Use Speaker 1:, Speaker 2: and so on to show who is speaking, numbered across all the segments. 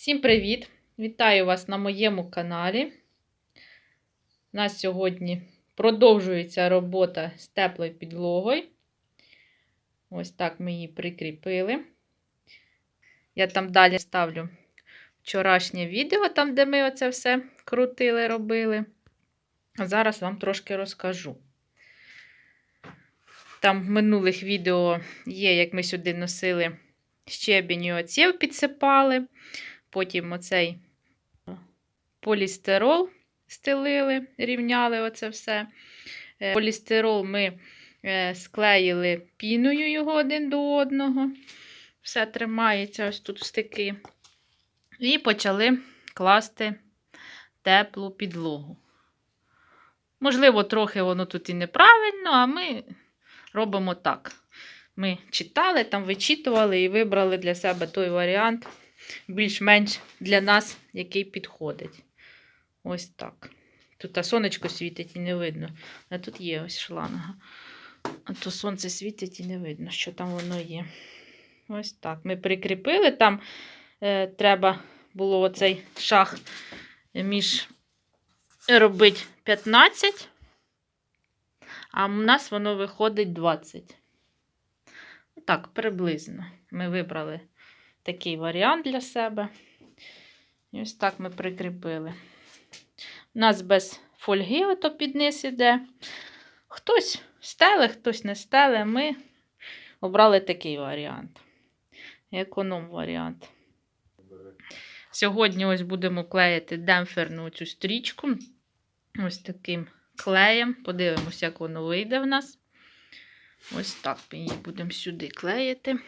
Speaker 1: Всім привіт! Вітаю вас на моєму каналі. У нас сьогодні продовжується робота з теплою підлогою. Ось так ми її прикріпили. Я там далі ставлю вчорашнє відео, там, де ми оце все крутили, робили. А зараз вам трошки розкажу. Там в минулих відео є, як ми сюди носили щебінь і оців підсипали. Потім оцей полістирол стелили, рівняли оце все. Е, Полістирол ми е, склеїли піною його один до одного. Все тримається ось тут стики. І почали класти теплу підлогу. Можливо, трохи воно тут і неправильно, а ми робимо так. Ми читали, там вичитували і вибрали для себе той варіант, більш-менш для нас, який підходить. Ось так. Тут а сонечко світить і не видно. А тут є ось шланга. А то сонце світить і не видно, що там воно є. Ось так. Ми прикріпили. Там е, треба було оцей шах між робити 15, а в нас воно виходить 20. Так, приблизно. Ми вибрали такий варіант для себе. І ось так ми прикріпили. У нас без фольги ото під низ іде. Хтось стеле, хтось не стеле. Ми обрали такий варіант. Економ варіант. Сьогодні ось будемо клеїти демпферну цю стрічку. Ось таким клеєм. Подивимося, як воно вийде в нас. Ось так ми її будемо сюди клеїти.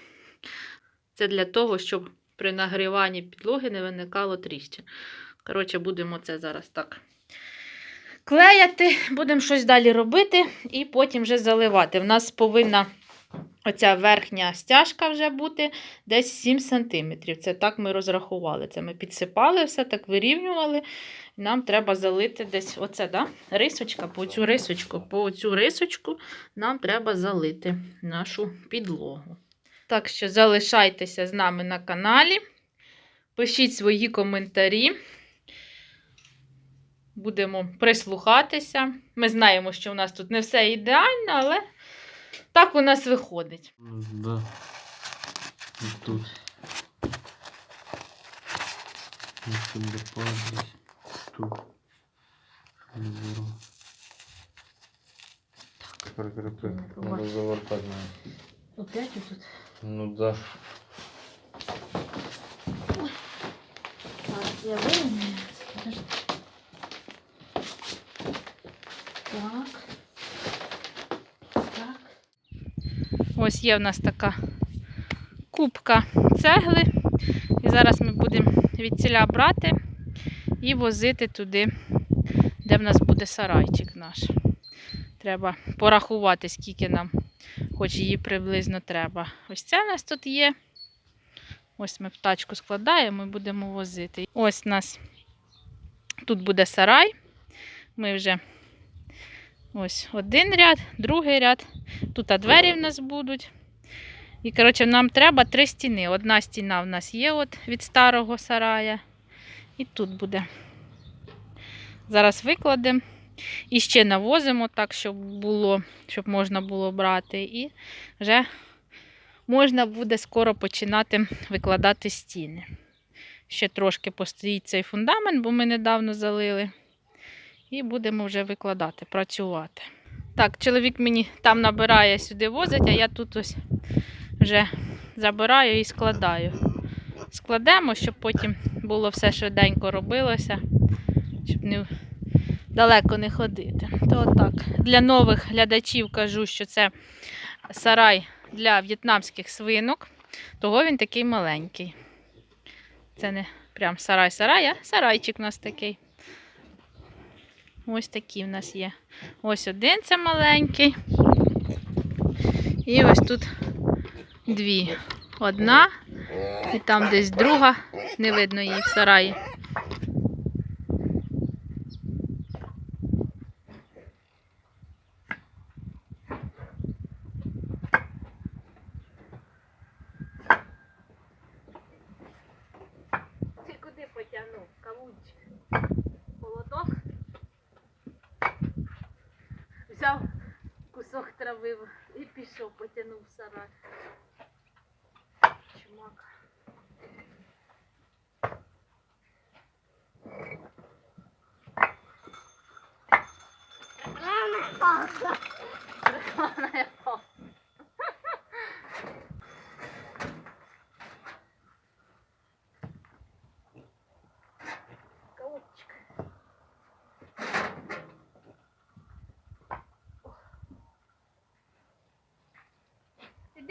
Speaker 1: Це для того, щоб при нагріванні підлоги не виникало тріщин. Коротше, будемо це зараз так клеяти, будемо щось далі робити і потім вже заливати. В нас повинна оця верхня стяжка вже бути десь 7 см. Це так ми розрахували. Це ми підсипали, все так вирівнювали. Нам треба залити десь оце, да? рисочка, по цю рисочку, по цю рисочку нам треба залити нашу підлогу. Так що залишайтеся з нами на каналі. Пишіть свої коментарі. Будемо прислухатися. Ми знаємо, що у нас тут не все ідеально, але так у нас виходить.
Speaker 2: Да. І тут. І тут допадать. Тут. Виберу. Прикрепи. Надо завертать надо.
Speaker 1: Опять тут.
Speaker 2: Ну да.
Speaker 1: Я вирівняю. Так. Так. Ось є в нас така кубка цегли. І зараз ми будемо від ціля брати і возити туди, де в нас буде сарайчик наш. Треба порахувати, скільки нам, хоч її приблизно треба. Ось це в нас тут є. Ось ми в тачку складаємо і будемо возити. Ось у нас тут буде сарай. Ми вже ось один ряд, другий ряд. Тут двері в нас будуть. І, коротше, нам треба три стіни. Одна стіна в нас є от від старого сарая. І тут буде. Зараз викладемо. І ще навозимо так, щоб було, щоб можна було брати. І вже можна буде скоро починати викладати стіни. Ще трошки постоїть цей фундамент, бо ми недавно залили. І будемо вже викладати, працювати. Так, чоловік мені там набирає, сюди возить, а я тут ось вже забираю і складаю. Складемо, щоб потім було все швиденько робилося, щоб не далеко не ходити. То отак. Для нових глядачів кажу, що це сарай для в'єтнамських свинок, того він такий маленький. Це не прям сарай-сарай, а сарайчик у нас такий. Ось такі в нас є. Ось один це маленький. І ось тут дві. Одна, і там десь друга, не видно її в сараї. молоток, взяв кусок трави і пішов, потягнув в. Чумак. Мама,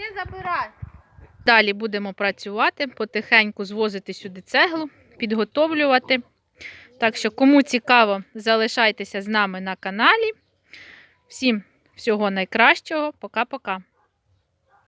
Speaker 1: Іди забирай. Далі будемо працювати, потихеньку звозити сюди цеглу, підготовлювати. Так що, кому цікаво, залишайтеся з нами на каналі. Всім всього найкращого. Пока-пока.